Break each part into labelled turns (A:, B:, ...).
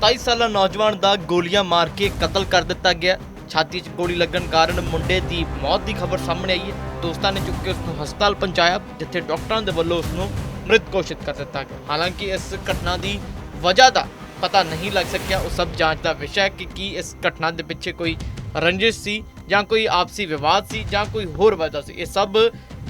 A: 27 ਸਾਲਾ ਨੌਜਵਾਨ ਦਾ ਗੋਲੀਆਂ ਮਾਰ ਕੇ ਕਤਲ ਕਰ ਦਿੱਤਾ ਗਿਆ। ਛਾਤੀ 'ਚ ਗੋਲੀ ਲੱਗਣ ਕਾਰਨ ਮੁੰਡੇ ਦੀ ਮੌਤ ਦੀ ਖਬਰ ਸਾਹਮਣੇ ਆਈ ਹੈ। ਦੋਸਤਾਂ ਨੇ ਚੁੱਕ ਕੇ ਉਸ ਨੂੰ ਹਸਪਤਾਲ ਪਹੁੰਚਾਇਆ, ਜਿੱਥੇ ਡਾਕਟਰਾਂ ਦੇ ਵੱਲੋਂ ਉਸ ਨੂੰ ਮ੍ਰਿਤ ਘੋਸ਼ਿਤ ਕਰ ਦਿੱਤਾ ਗਿਆ। ਹਾਲਾਂਕਿ ਇਸ ਘਟਨਾ ਦੀ ਵਜ੍ਹਾ ਦਾ ਪਤਾ ਨਹੀਂ ਲੱਗ ਸਕਿਆ। ਉਹ ਸਭ ਜਾਂਚ ਦਾ ਵਿਸ਼ਾ ਹੈ ਕਿ ਕੀ ਇਸ ਘਟਨਾ ਦੇ ਪਿੱਛੇ ਕੋਈ ਰੰਜਿਸ਼ ਸੀ ਜਾਂ ਕੋਈ ਆਪਸੀ ਵਿਵਾਦ ਸੀ ਜਾਂ ਕੋਈ ਹੋਰ ਵਜ੍ਹਾ ਸੀ। ਇਹ ਸਭ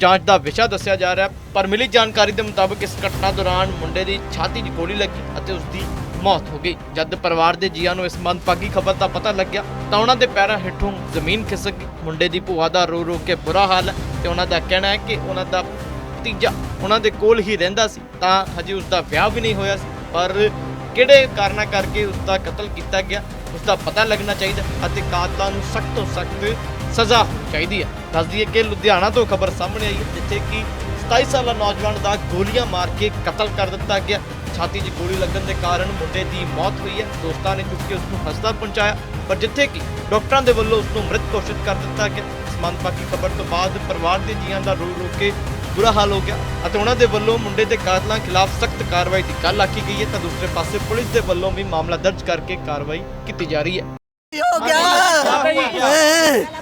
A: ਜਾਂਚ ਦਾ ਵਿਸ਼ਾ ਦੱਸਿਆ ਜਾ ਰਿਹਾ ਪਰ ਮਿਲੀ ਜਾਣਕਾਰੀ ਦੇ ਮੁਤਾਬਕ ਇਸ ਘਟਨਾ ਦੌਰਾਨ ਮੁੰਡੇ ਦੀ ਛਾਤੀ 'ਚ ਗੋਲੀ ਲੱਗੀ ਅਤੇ ਉਸ ਦੀ ਮੌਤ ਹੋ ਗਈ। ਜਦ ਪਰਿਵਾਰ ਦੇ ਜੀਆਂ ਨੂੰ ਇਸ ਮੰਦਭਾਗੀ ਖਬਰ ਦਾ ਪਤਾ ਲੱਗਿਆ, ਤਾਂ ਉਹਨਾਂ ਦੇ ਪੈਰਾਂ ਹੇਠੋਂ ਜ਼ਮੀਨ ਖਿਸਕ ਗਈ। ਮੁੰਡੇ ਦੀ ਭੂਆ ਦਾ ਰੋ ਰੋ ਕੇ ਬੁਰਾ ਹਾਲ ਹੈ ਤੇ ਉਹਨਾਂ ਦਾ ਕਹਿਣਾ ਹੈ ਕਿ ਉਹਨਾਂ ਦਾ ਭਤੀਜਾ ਉਹਨਾਂ ਦੇ ਕੋਲ ਹੀ ਰਹਿੰਦਾ ਸੀ, ਤਾਂ ਹਜੇ ਉਸ ਦਾ ਵਿਆਹ ਵੀ ਨਹੀਂ ਹੋਇਆ ਸੀ। ਪਰ ਕਿਹੜੇ ਕਾਰਨਾਂ ਕਰਕੇ ਉਸ ਦਾ ਕਤਲ ਕੀਤਾ ਗਿਆ ਉਸ ਦਾ ਪਤਾ ਲੱਗਣਾ ਚਾਹੀਦਾ ਅਤੇ ਕਾਤਲਾਂ ਨੂੰ ਸਖਤ ਤੋਂ ਸਖਤ ਸਜ਼ਾ ਚਾਹੀਦੀ ਹੈ। ਦੱਸ ਦਈਏ ਕਿ ਲੁਧਿਆਣਾ ਤੋਂ ਖਬਰ ਸਾਹਮਣੇ ਆਈ ਹੈ ਜਿੱਥੇ ਕਿ 27 ਸਾਲਾ ਨੌਜਵਾਨ ਦਾ ਗੋਲੀਆਂ ਮਾਰ ਕੇ ਕਤਲ ਕਰ ਦਿੱਤਾ ਗਿਆ। ਛਾਤੀ 'ਚ ਗੋਲੀ ਲੱਗਣ ਦੇ ਕਾਰਨ ਮੁੰਡੇ ਦੀ ਮੌਤ ਹੋਈ ਹੈ। ਦੋਸਤਾਂ ਨੇ ਚੁੱਕ ਕੇ ਉਸ ਨੂੰ ਹਸਪਤਾਲ ਪਹੁੰਚਾਇਆ ਪਰ ਜਿੱਥੇ ਕਿ ਡਾਕਟਰਾਂ ਦੇ ਵੱਲੋਂ ਉਸ ਨੂੰ ਮ੍ਰਿਤ ਘੋਸ਼ਿਤ ਕਰ ਦਿੱਤਾ ਗਿਆ। ਮੰਦਪਾਕੀ ਖਬਰ ਤੋਂ ਬਾਅਦ ਪਰਿਵਾਰ ਦੇ ਜੀਆਂ ਦਾ ਰੋ ਰੋ ਕੇ ਬੁਰਾ ਹਾਲ ਹੋ ਗਿਆ ਅਤੇ ਉਹਨਾਂ ਦੇ ਵੱਲੋਂ ਮੁੰਡੇ ਦੇ ਕਾਤਲਾਂ ਖਿਲਾਫ ਸਖਤ ਕਾਰਵਾਈ ਦੀ ਗੱਲ ਆਖੀ ਗਈ ਹੈ। ਤਾਂ ਦੂਸਰੇ ਪਾਸੇ ਪੁਲਿਸ ਦੇ ਵੱਲੋਂ ਵੀ ਮਾਮਲਾ ਦਰਜ ਕਰਕੇ ਕਾਰਵਾਈ ਕੀਤੀ ਜਾ ਰਹੀ ਹੈ।
B: ਹੋ ਗਿਆ?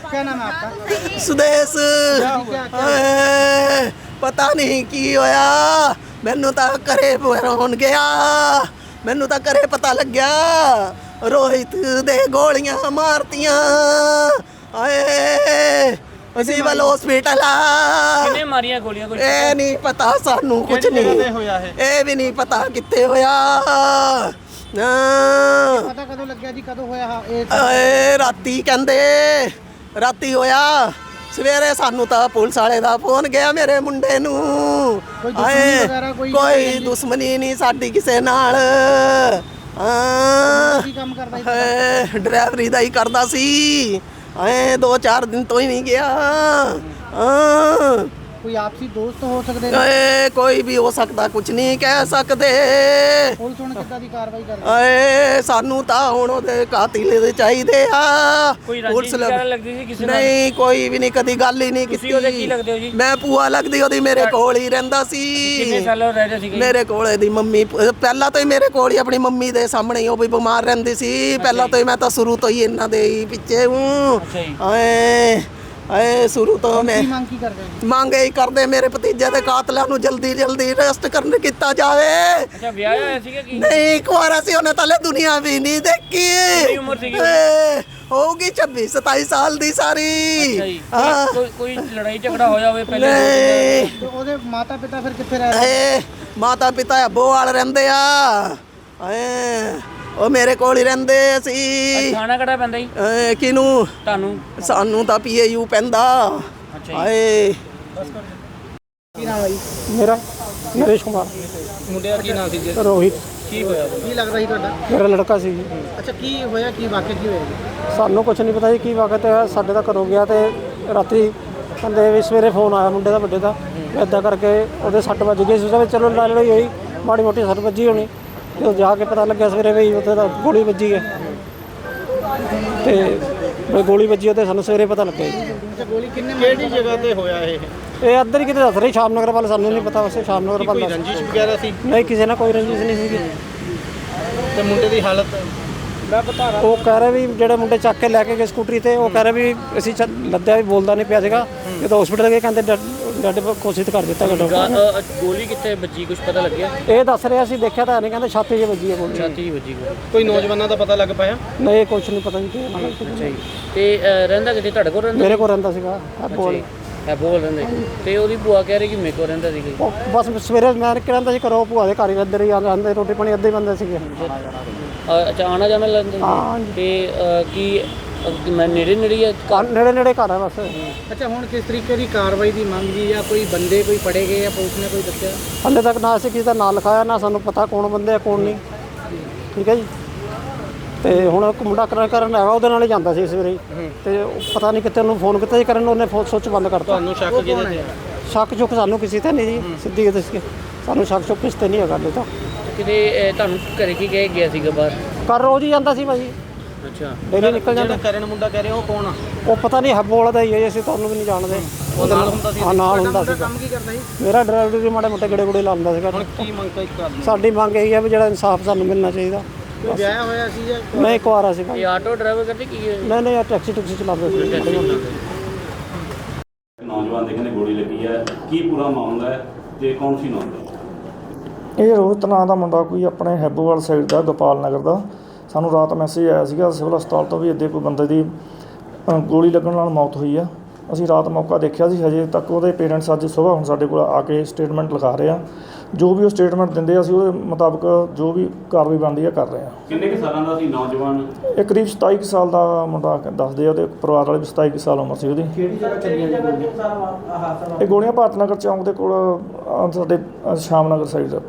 C: क्या नाम है आपका
B: सुदेश ए, ਪਤਾ ਨਹੀਂ ਕੀ ਹੋਇਆ ਮੈਨੂੰ ਤਾਂ ਘਰੇ ਹੋਣ ਗਿਆ ਮੈਨੂੰ ਤਾਂ ਘਰੇ ਪਤਾ ਲੱਗਿਆ ਰੋਹਿਤ ਦੇ ਗੋਲੀਆਂ ਮਾਰਤੀਆਂ ਆਏ ਅਸੀਂ ਵੱਲ ਹਸਪੀਟਲ ਆ
D: ਕਿੰਨੇ ਮਾਰੀਆਂ ਗੋਲੀਆਂ ਕੁਝ
B: ਇਹ ਨਹੀਂ ਪਤਾ ਸਾਨੂੰ ਕੁਝ
C: ਕਿਹੜੀ ਜਗ੍ਹਾ ਤੇ
B: ਨਹੀਂ
C: ਹੋਇਆ ਇਹ
B: ਇਹ ਵੀ ਨਹੀਂ ਪਤਾ ਕਿੱਥੇ ਹੋਇਆ ਨਾ
C: ਪਤਾ ਕਦੋਂ ਲੱਗਿਆ ਜੀ ਕਦੋਂ ਹੋਇਆ ਇਹ
B: ਏ ਰਾਤੀ ਕਹਿੰਦੇ ਰਾਤੀ ਹੋਇਆ। ਸਵੇਰੇ ਸਾਨੂੰ ਤਾਂ ਪੁਲਿਸ ਵਾਲੇ ਦਾ ਫੋਨ ਗਿਆ ਮੇਰੇ ਮੁੰਡੇ ਨੂੰ।
C: ਕੋਈ ਦੁਸ਼ਮਣੀ ਕੋਈ-
B: ਨਹੀਂ ਸਾਡੀ ਕਿਸੇ ਨਾਲ। ਹਾਂ।
C: ਕੀ ਕੰਮ ਕਰਦਾ
B: ਏ, ਡਰਾਈਵਰੀ ਦਾ ਹੀ ਕਰਦਾ ਸੀ। ਐ ਦੋ ਚਾਰ ਦਿਨ ਤੋਂ ਹੀ ਨਹੀਂ ਗਿਆ। ਹਾਂ।
C: ਕੋਈ ਆਪਸੀ ਦੋਸਤ ਹੋ ਸਕਦੇ
B: ਏ ਕੋਈ ਵੀ ਹੋ ਸਕਦਾ ਕੁਝ ਨਹੀਂ ਕਹਿ ਸਕਦੇ।
C: ਪੁਲਿਸ ਹੁਣ ਕਿੱਦਾਂ ਦੀ ਕਾਰਵਾਈ ਕਰ ਰਹੀ
B: ਏ ਸਾਨੂੰ ਤਾਂ ਹੁਣ ਉਹਦੇ ਕਾਤਿਲ ਦੇ ਚਾਹੀਦੇ ਆ।
D: ਕੋਈ
B: ਪੁਲਿਸ ਲੱਗ-
D: ਲੱਗਦੀ ਸੀ ਕਿਸੇ ਨਾਲ?
B: ਨਹੀਂ ਕੋਈ ਵੀ ਨਹੀਂ ਕਦੀ ਗੱਲ ਹੀ ਨਹੀਂ ਕੀਤੀ।
D: ਤੁਸੀਂ ਉਹਦੇ ਕੀ ਲੱਗਦੇ ਹੋ ਜੀ?
B: ਮੈਂ ਭੂਆ ਲੱਗਦੀ ਉਹਦੀ ਮੇਰੇ ਕੋਲ ਹੀ ਰਹਿੰਦਾ ਸੀ।
D: ਕਿੰਨੇ ਸਾਲ ਉਹ ਰਹਿ ਰਹੇ ਸੀਗੇ?
B: ਮੇਰੇ ਕੋਲ ਇਹਦੀ ਮੰਮੀ ਪਹਿਲਾਂ ਤੋਂ ਹੀ ਮੇਰੇ ਕੋਲ ਹੀ ਆਪਣੀ ਮੰਮੀ ਦੇ ਸਾਹਮਣੇ ਹੀ ਉਹ ਵੀ ਬਿਮਾਰ ਰਹਿੰਦੀ ਸੀ। ਪਹਿਲਾਂ ਤੋਂ ਹੀ ਮੈਂ ਤਾਂ ਸ਼ੁਰੂ ਤੋਂ ਹੀ ਇਹਨਾਂ ਦੇ ਹੀ ਪਿੱਛੇ ਹੂੰ।
D: ਅੱਛਾ ਜੀ।
B: ਆਏ ਆਏ ਸ਼ੁਰੂ ਤੋਂ ਮੈਂ
C: ਮੰਗ ਕੀ ਕਰਦੇ ਹੋ
B: ਮੰਗ ਇਹੀ ਕਰਦੇ ਮੇਰੇ ਭਤੀਜੇ ਦੇ ਕਾਤਲਾਂ ਨੂੰ ਜਲਦੀ ਜਲਦੀ ਅਰੈਸਟ ਕਰਨ ਕੀਤਾ ਜਾਵੇ।
D: ਅੱਛਾ ਵਿਆਹ ਹੋਇਆ ਸੀਗਾ ਕੀ?
B: ਨਹੀਂ ਇੱਕ ਵਾਰ ਅਸੀਂ ਉਹਨੇ ਤਲੇ ਦੁਨੀਆ ਵੀ ਨਹੀਂ ਦੇਖੀ।
D: ਕਿੰਨੀ ਉਮਰ ਸੀਗੀ?
B: ਏ, ਹੋਊਗੀ 26 27 ਸਾਲ ਦੀ ਸਾਰੀ।
D: ਅੱਛਾ ਜੀ।
B: ਹਾਂ।
D: ਕੋਈ ਕੋਈ ਲੜਾਈ ਝਗੜਾ ਹੋਇਆ ਹੋਵੇ ਪਹਿਲੇ
B: ਨਹੀਂ।
C: ਤੇ ਉਹਦੇ ਮਾਤਾ ਪਿਤਾ ਫਿਰ ਕਿੱਥੇ ਰਹਿ ਰਹੇ?
B: ਮਾਤਾ ਪਿਤਾ ਅੱਬੋ ਵਾਲ ਰਹਿੰਦੇ ਆ। ਉਹ ਮੇਰੇ ਕੋਲ ਹੀ ਰਹਿੰਦੇ ਸੀ।
D: ਖਾਣਾ ਕਿਹੜਾ ਪੈਂਦਾ ਜੀ?
B: ਏ ਕਿਨੂੰ
D: ਤੁਹਾਨੂੰ।
B: ਸਾਨੂੰ ਤਾਂ ਪੀਏਯੂ ਪੈਂਦਾ।
D: ਅੱਛਾ ਜੀ।
B: ਹਾਏ।
C: ਕੀ ਨਾਮ ਹੈ ਜੀ?
E: ਮੇਰਾ ਨਰੇਸ਼ ਕੁਮਾਰ।
D: ਮੁੰਡੇ ਦਾ ਕੀ ਨਾਮ ਸੀ ਜੀ?
E: ਰੋਹਿਤ।
D: ਕੀ ਹੋਇਆ?
C: ਕੀ ਲੱਗਦਾ ਜੀ ਤੁਹਾਡਾ?
E: ਮੇਰਾ ਲੜਕਾ ਸੀ ਜੀ।
C: ਅੱਛਾ ਕੀ ਹੋਇਆ? ਕੀ ਵਾਕਿਆ ਕੀ ਹੋਇਆ ਜੀ?
E: ਸਾਨੂੰ ਕੁਝ ਨਹੀਂ ਪਤਾ ਜੀ ਕੀ ਵਕਤ ਹੈ ਸਾਡੇ ਦਾ ਘਰੋਂ ਗਿਆ ਤੇ ਰਾਤੀ ਕਹਿੰਦੇ ਵੀ ਸਵੇਰੇ ਫੋਨ ਆਇਆ ਮੁੰਡੇ ਦਾ ਵੱਡੇ ਦਾ। ਇਦਾਂ ਕਰਕੇ ਉਹਦੇ ਸੱਟ ਵੱਜ ਗਈ ਸੀ। ਉਹਦੇ ਵਿੱਚ ਚਲੋ ਲੜ ਲੜੀ ਹੋਈ ਮਾੜੀ ਮੋਟੀ ਸੱਟ ਵੱਜੀ ਹੋਣੀ। ਜਦੋਂ ਜਾ ਕੇ ਪਤਾ ਲੱਗਿਆ ਸਵੇਰੇ ਵੀ ਉੱਥੇ ਤਾਂ ਗੋਲੀ ਵੱਜੀ ਹੈ। ਤੇ ਵੀ ਗੋਲੀ ਵੱਜੀ ਉਹਦੇ ਸਾਨੂੰ ਸਵੇਰੇ ਪਤਾ ਲੱਗਿਆ ਜੀ।
C: ਅੱਛਾ ਗੋਲੀ ਕਿੰਨੇ ਕਿਹੜੀ ਜਗ੍ਹਾ ਤੇ ਹੋਇਆ ਇਹ?
E: ਇਹ ਅੱਧਰ ਹੀ ਕਿਤੇ ਦੱਸ ਰਹੀ ਸ਼ਾਮ ਨਗਰ ਵੱਲ ਸਾਨੂੰ ਨਹੀਂ ਪਤਾ ਵੈਸੇ ਸ਼ਾਮ ਨਗਰ ਵੱਲ ਦੱਸ
C: ਰੰਜਿਸ਼ ਵਗੈਰਾ ਸੀ?
E: ਨਹੀਂ ਕਿਸੇ ਨਾਲ ਕੋਈ ਰੰਜਿਸ਼ ਨਹੀਂ ਸੀਗੀ।
C: ਤੇ ਮੁੰਡੇ ਦੀ ਹਾਲਤ?
E: ਉਹ ਕਹਿ ਰਹੇ ਵੀ ਜਿਹੜੇ ਮੁੰਡੇ ਚੱਕ ਕੇ ਲੈ ਕੇ ਗਏ ਸਕੂਟਰੀ ਤੇ ਉਹ ਕਹਿ ਰਹੇ ਵੀ ਅਸੀਂ ਲੱਦਿਆ ਵੀ ਬੋਲਦਾ ਨਹੀਂ ਪਿਆ ਸੀਗਾ। ਜਦੋਂ ਹਸਪੀਟਲ ਗਏ ਕਹਿੰਦੇ ਡੈਡ ਘੋਸ਼ਿਤ ਕਰ ਦਿੱਤਾ
D: ਗੋਲੀ ਕਿੱਥੇ ਵੱਜੀ ਕੁਝ ਪਤਾ ਲੱਗਿਆ?
E: ਇਹ ਦੱਸ ਰਿਹਾ ਸੀ ਦੇਖਿਆ ਤਾਂ ਨਹੀਂ ਕਹਿੰਦੇ ਛਾਤੀ 'ਚ ਵੱਜੀ ਹੈ ਗੋਲੀ।
D: ਛਾਤੀ 'ਚ ਵੱਜੀ ਗੋਲੀ।
C: ਕੋਈ ਨੌਜਵਾਨਾਂ ਦਾ ਪਤਾ ਲੱਗ ਪਾਇਆ?
E: ਨਹੀਂ ਕੁਛ ਨਹੀਂ ਪਤਾ ਜੀ ਕੀ ਹੋਇਆ।
D: ਤੇ ਰਹਿੰਦਾ ਕਿਤੇ? ਤੁਹਾਡੇ ਕੋਲ ਰਹਿੰਦਾ?
E: ਮੇਰੇ ਕੋਲ ਰਹਿੰਦਾ ਸੀਗਾ ਆ ਬੋਲ।
D: ਹੈ ਬੋਲ ਰਹਿੰਦੇ ਤੇ ਉਹਦੀ ਭੂਆ ਕਹਿ ਰਹੀ ਕਿ ਮੇਰੇ ਕੋਲ ਰਹਿੰਦਾ ਸੀ
E: ਉਹ ਬਸ ਸਵੇਰੇ ਮੈਂ ਕਹਿੰਦਾ ਸੀ ਕਰੋ ਭੂਆ ਦੇ ਘਰ ਹੀ ਇੱਧਰ ਹੀ ਆਂਦੇ ਰੋਟੀ ਪਾਣੀ ਅੱਧੇ ਬੰਦੇ ਸੀਗੇ।
D: ਅੱਛਾ। ਆਣਾ ਜਾਣਾ ਲੈਂਦੇ?
E: ਹਾਂ
D: ਤੇ ਕੀ ਮੈਂ ਨੇੜੇ ਨੇੜੇ ਹੀ ਆ
E: ਘਰ। ਨੇੜੇ ਨੇੜੇ ਘਰ ਹੈ ਬਸ।
C: ਅੱਛਾ ਹੁਣ ਕਿਸ ਤਰੀਕੇ ਦੀ ਕਾਰਵਾਈ ਦੀ ਮੰਗ ਜੀ ਜਾਂ ਕੋਈ ਬੰਦੇ ਕੋਈ ਫੜੇ ਗਏ ਜਾਂ ਪੁਲਿਸ ਨੇ ਕੋਈ ਦੱਸਿਆ?
E: ਹਾਲੇ ਤੱਕ ਨਾ ਅਸੀਂ ਕਿਸੇ ਦਾ ਨਾਂ ਲਿਖਾਇਆ ਨਾ ਸਾਨੂੰ ਪਤਾ ਕੌਣ ਬੰਦੇ ਆ ਕੌਣ ਨਹੀਂ। ਠੀਕ ਹੈ ਜੀ? ਤੇ ਹੁਣ ਇੱਕ ਮੁੰਡਾ ਕਰਨ ਕਰਨ ਹੈਗਾ ਉਹਦੇ ਨਾਲ ਹੀ ਜਾਂਦਾ ਸੀ ਸਵੇਰੇ ਹੀ। ਤੇ ਉਹ ਪਤਾ ਨਹੀਂ ਕਿਤੇ ਉਹਨੂੰ ਫੋਨ ਕੀਤਾ ਜੀ ਕਰਨ ਉਹਨੇ ਫੋਨ ਸੁੱਚ ਬੰਦ ਕਰਤਾ।
C: ਤੁਹਾਨੂੰ ਸ਼ੱਕ ਕਿਹਦੇ ਤੇ
E: ਸ਼ੱਕ ਚੁੱਕ ਸਾਨੂੰ ਕਿਸੇ ਤੇ ਨਹੀਂ ਜੀ ਸਿੱਧੀ ਗੱਲ ਦੱਸੀਏ। ਸਾਨੂੰ ਸ਼ੱਕ ਚੁੱਕ ਕਿਸੇ ਤੇ ਨਹੀਂ ਹੈਗਾ ਤਾਂ।
D: ਕਿਤੇ ਅਹ, ਤੁਹਾਨੂੰ ਘਰੇ ਕੀ ਕਹਿ ਗਿਆ ਸੀਗਾ ਬਾਹਰ?
E: ਪਰ ਰੋਜ਼ ਹੀ ਜਾਂਦਾ ਸੀ ਭਾਜੀ।
D: ਅੱਛਾ।
E: ਡੇਲੀ ਨਿਕਲ ਜਾਂਦਾ।
C: ਜਿਹੜਾ ਕਰਨ ਮੁੰਡਾ ਕਹਿ ਰਿਹਾ ਉਹ ਕੌਣ ਆ?
E: ਉਹ ਪਤਾ ਨਹੀਂ ਹੱਬੋ ਵਾਲਾ ਦਾ ਹੀ ਹੈ ਜੀ, ਅਸੀਂ ਤੁਹਾਨੂੰ ਵੀ ਨਹੀਂ ਜਾਣਦੇ।
C: ਉਹ ਨਾਲ ਹੁੰਦਾ ਸੀ
E: ਹਾਂ ਨਾਲ ਹੁੰਦਾ ਸੀਗਾ।
C: ਕੰਮ ਕੀ ਕਰਦਾ ਸੀ?
E: ਮੇਰਾ ਡਰਾਈਵਰ ਜੀ ਮਾੜੇ ਮੋਟੇ ਗੜੇ ਗੁੜੇ ਲਾਉਂਦਾ ਸੀਗਾ।
C: ਹੁਣ ਕੀ ਮੰਗ ਕਰ ਕਰਦੇ
E: ਸਾਡੀ ਮੰਗ ਇਹੀ ਹੈ ਵੀ ਜਿਹੜਾ ਇਨਸਾਫ ਸਾਨੂੰ ਮਿਲਣਾ ਚਾਹੀਦਾ।
C: ਕੋਈ ਵਿਆਹ ਹੋਇਆ ਸੀ ਜਾਂ
E: ਮੈਂ ਇੱਕ ਵਾਰ ਆ ਸੀਗਾ।
D: ਇਹ ਆਟੋ ਡਰਾਈਵਰ ਕਰਦੇ ਕੀ ਹੈ
E: ਨਹੀਂ ਨਹੀਂ ਇਹ ਟੈਕਸੀ ਟੁਕਸੀ ਚਲਾਉਂਦੇ ਸੀ।
F: ਨੌਜਵਾਨ ਦੇ ਕਹਿੰਦੇ ਗੋਲੀ ਲੱਗੀ ਹੈ। ਕੀ ਪੂਰਾ ਮਾਮਲਾ ਹੈ ਤੇ ਕੌਣ ਸੀ ਨੌਜਵਾਨ?
G: ਇਹ ਰੋਹਿਤ ਨਾਂ ਦਾ ਮੁੰਡਾ ਕੋਈ ਆਪਣੇ ਹੈਬੋਵਾਲ ਸਾਈਡ ਦਾ ਗੋਪਾਲ ਨਗਰ ਦਾ। ਸਾਨੂੰ ਰਾਤ ਮੈਸੇਜ ਆਇਆ ਸੀਗਾ ਸਿਵਲ ਹਸਪਤਾਲ ਤੋਂ ਵੀ ਇੱਦੇ ਕੋਈ ਬੰਦੇ ਦੀ ਅ, ਗੋਲੀ ਲੱਗਣ ਨਾਲ ਮੌਤ ਹੋਈ ਆ। ਅਸੀਂ ਰਾਤ ਮੌਕਾ ਦੇਖਿਆ ਸੀ ਹਜੇ ਤੱਕ ਉਹਦੇ ਪੇਰੈਂਟਸ ਅੱਜ ਸਵੇਰ ਹੁਣ ਸਾਡੇ ਕੋਲ ਆ ਕੇ ਸਟੇਟਮੈਂਟ ਲਿਖਾ ਰਹੇ ਆ। ਜੋ ਵੀ ਉਹ ਸਟੇਟਮੈਂਟ ਦਿੰਦੇ ਆ ਅਸੀਂ ਉਹਦੇ ਮੁਤਾਬਕ ਜੋ ਵੀ ਕਾਰਵਾਈ ਬਣਦੀ ਆ ਕਰ ਰਹੇ ਆ।
F: ਕਿੰਨੇ ਕੁ ਸਾਲਾਂ ਦਾ ਸੀ ਨੌਜਵਾਨ?
G: ਇਹ ਕਰੀਬ 27 ਕੁ ਸਾਲ ਦਾ ਮੁੰਡਾ ਦੱਸਦੇ ਆ ਉਹਦੇ ਪਰਿਵਾਰ ਵਾਲੇ ਵੀ 27 ਕੁ ਸਾਲ ਉਮਰ ਸੀ ਉਹਦੀ।
C: ਕਿਹੜੀ ਜਗ੍ਹਾ ਚੱਲੀਆਂ ਜੀ ਗੋਲੀਆਂ?
G: ਇਹ ਗੋਲੀਆਂ ਭਾਰਤ ਨਗਰ ਚੌਂਕ ਦੇ ਕੋਲ ਅ, ਸਾਡੇ ਅ, ਸ਼ਾਮ ਨਗਰ ਸਾਈਡ ਦਾ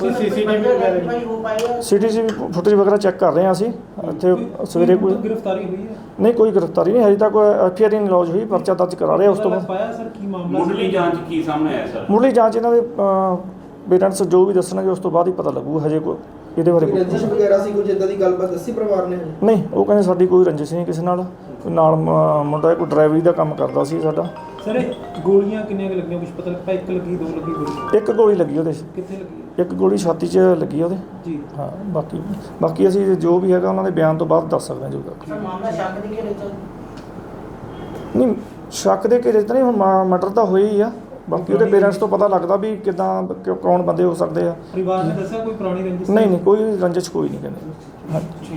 C: ਕੋਈ ਸੀਸੀਟੀਵੀ ਵਗੈਰਾ
G: ਸੀਟੀਸੀ ਫੁਟੇਜ ਵਗੈਰਾ ਚੈੱਕ ਕਰ ਰਹੇ ਹਾਂ ਅਸੀਂ। ਇੱਥੇ ਸਵੇਰੇ ਕੋਈ
C: ਗ੍ਰਿਫਤਾਰੀ ਹੋਈ ਹੈ
G: ਨਹੀਂ ਕੋਈ ਗ੍ਰਿਫਤਾਰੀ ਨਹੀਂ ਹਜੇ ਤੱਕ ਐਫ ਆਈ ਆਰ ਨਹੀਂ ਲੌਜ ਹੋਈ ਪਰਚਾ ਦਰਜ ਕਰਾ ਰਹੇ ਉਸ ਤੋਂ ਬਾਅਦ।
C: ਪਾਇਆ ਸਰ ਕੀ ਮਾਮਲਾ
F: ਮੁੱਢਲੀ ਜਾਂਚ ਕੀ ਸਾਹਮਣੇ ਆਇਆ ਸਰ?
G: ਮੁੱਢਲੀ ਜਾਂਚ ਇਹਨਾਂ ਦੇ ਪੇਰੈਂਟਸ ਜੋ ਵੀ ਦੱਸਣਗੇ ਉਸ ਤੋਂ ਬਾਅਦ ਹੀ ਪਤਾ ਲੱਗੂ ਹਜੇ ਕੋਈ ਇਹਦੇ ਬਾਰੇ ਕੋਈ-
H: ਰੰਜਿਸ਼ ਵਗੈਰਾ ਸੀ ਕੁਝ ਇਦਾਂ ਦੀ ਗੱਲਬਾਤ ਦੱਸੀ ਪਰਿਵਾਰ ਨੇ
G: ਨਹੀਂ ਉਹ ਕਹਿੰਦੇ ਸਾਡੀ ਕੋਈ ਰੰਜਿਸ਼ ਨਹੀਂ ਕਿਸੇ ਨਾਲ। ਕੋਈ ਨਾਲ ਮੁੰਡਾ ਕੋਈ ਡਰਾਈਵਰੀ ਦਾ ਕੰਮ ਕਰਦਾ ਸੀ ਸਾਡਾ।
I: ਸਰ ਇਹ ਗੋਲੀਆਂ ਕਿੰਨੀਆਂ ਕੁ ਲੱਗੀਆਂ? ਕੁਝ ਪਤਾ ਲੱਗਾ ਇੱਕ ਲੱਗੀ ਦੋ ਲੱਗੀ ਗੋਲੀ।
G: ਇੱਕ ਗੋਲੀ ਲੱਗੀ ਉਹਦੇ
I: ਕਿੱਥੇ ਲੱਗੀ?
G: ਇੱਕ ਗੋਲੀ ਛਾਤੀ 'ਚ ਲੱਗੀ ਉਹਦੇ।
I: ਜੀ।
G: ਹਾਂ ਬਾਕੀ ਬਾਕੀ ਅਸੀਂ ਜੋ ਵੀ ਹੈਗਾ ਉਹਨਾਂ ਦੇ ਬਿਆਨ ਤੋਂ ਬਾਅਦ ਦੱਸ ਸਕਦੇ ਹਾਂ ਜੋ ਤੱਕ
B: ਮਾਮਲਾ ਸ਼ੱਕ ਦੀ ਘੇਰੇ ਚ
G: ਨਹੀਂ ਸ਼ੱਕ ਦੇ ਘੇਰੇ 'ਚ ਨਹੀਂ ਹੁਣ ਮਰਡਰ ਤਾਂ ਹੋਈ ਹੀ ਆ। ਬਾਕੀ ਉਹਦੇ ਪੇਰੈਂਟਸ ਤੋਂ ਪਤਾ ਲੱਗਦਾ ਵੀ ਕਿਦਾਂ ਕੌਣ ਬੰਦੇ ਹੋ ਸਕਦੇ ਆ।
I: ਪਰਿਵਾਰ ਨੇ ਦੱਸਿਆ ਕੋਈ ਪੁਰਾਣੀ ਰੰਜਿਸ਼?
G: ਨਹੀਂ ਨਹੀਂ ਕੋਈ ਰੰਜਿਸ਼ ਕੋਈ ਨਹੀਂ ਕਹਿੰਦੇ। ਹਾਂਜੀ